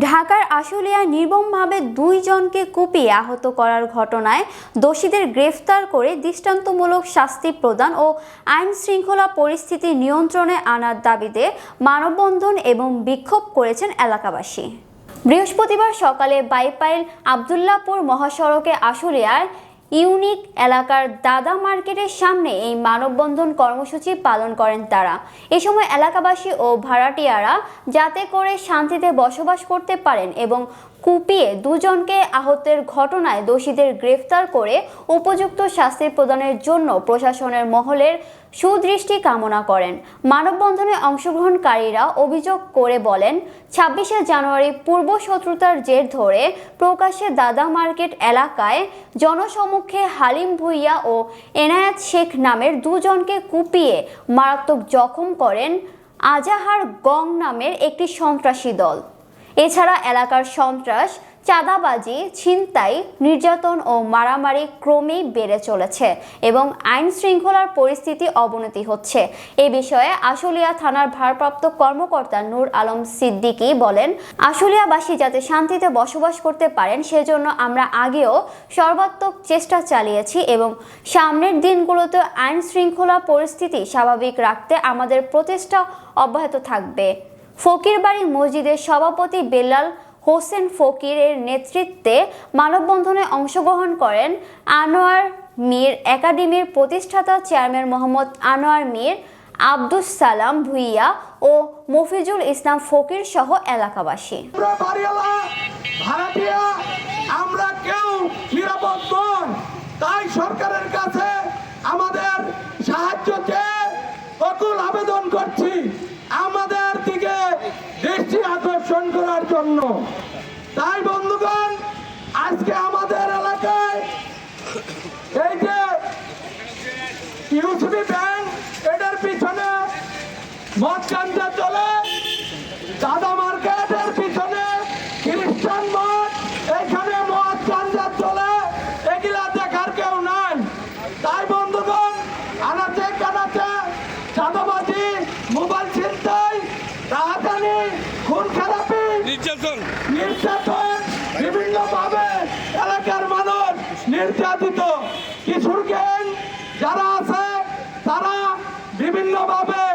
ঢাকার আশুলিয়ায় নির্মমভাবে দুইজনকে কুপিয়ে আহত করার ঘটনায় দোষীদের গ্রেফতার করে দৃষ্টান্তমূলক শাস্তি প্রদান ও আইন শৃঙ্খলা পরিস্থিতি নিয়ন্ত্রণে আনার দাবিতে মানববন্ধন এবং বিক্ষোভ করেছেন এলাকাবাসী। বৃহস্পতিবার সকালে বাইপাইল আবদুল্লাপুর মহাসড়কে আশুলিয়ার ইউনিক এলাকার দাদা মার্কেটের সামনে এই মানববন্ধন কর্মসূচি পালন করেন তারা। এ সময় এলাকাবাসী ও ভাড়াটিয়ারা যাতে করে শান্তিতে বসবাস করতে পারেন এবং কুপিয়ে দুজনকে আহতের ঘটনায় দোষীদের গ্রেফতার করে উপযুক্ত শাস্তি প্রদানের জন্য প্রশাসনের মহলের সুদৃষ্টি কামনা করেন। মানববন্ধনে অংশগ্রহণকারীরা অভিযোগ করে বলেন, ছাব্বিশে জানুয়ারি পূর্ব শত্রুতার জের ধরে প্রকাশ্যে দাদা মার্কেট এলাকায় জনসমক্ষে হালিম ভুইয়া ও এনায়েত শেখ নামের দুজনকে কুপিয়ে মারাত্মক জখম করেন আজাহার গং নামের একটি সন্ত্রাসী দল। এছাড়া এলাকার সন্ত্রাস, চাঁদাবাজি, ছিনতাই, নির্যাতন ও মারামারি ক্রমেই বেড়ে চলেছে এবং আইন শৃঙ্খলার পরিস্থিতি অবনতি হচ্ছে। এ বিষয়ে আশুলিয়া থানার ভারপ্রাপ্ত কর্মকর্তা নূর আলম সিদ্দিকী বলেন, আশুলিয়াবাসী যাতে শান্তিতে বসবাস করতে পারেন, সেজন্য আমরা আগেও সর্বাত্মক চেষ্টা চালিয়েছি এবং সামনের দিনগুলোতে আইন শৃঙ্খলা পরিস্থিতি স্বাভাবিক রাখতে আমাদের প্রচেষ্টা অব্যাহত থাকবে। ফকিরবাড়ি মসজিদের সভাপতি বেলাল হোসেন ফকিরের নেতৃত্বে মানববন্ধনে অংশগ্রহণ করেন আনোয়ার মীর একাডেমির প্রতিষ্ঠাতা চেয়ারম্যান মোহাম্মদ আনোয়ার মীর, আব্দুস সালাম ভুইয়া ও মফিজুল ইসলাম ফকির সহ এলাকাবাসী। আমরা আমরা কেউ তাই সরকারের কাছে আমাদের সাহায্য চেয়ে অকুল আবেদন করছি। দৃষ্টি আকর্ষণ করার জন্য। তাই, বন্ধুগণ, আজকে আমাদের এলাকায় এই যে ইউসিবি ব্যাংক এটার পিছনে মদ কান্দা চলে, দাদা পিছনে খ্রিস্টান এখানে মদ চলে, এগুলা দেখার কেউ নাই। তাই, বন্ধুগণ, আনাচে কানাচে চাঁদাবাজি, মোবাইল ছিনতাই, রাহাতানি, খুন খারাপি নির্যাতন। নির্যাতন বিভিন্ন ভাবে এলাকার মানুষ নির্যাতিত। কিশোর গ্যাং যারা আছে তারা বিভিন্ন ভাবে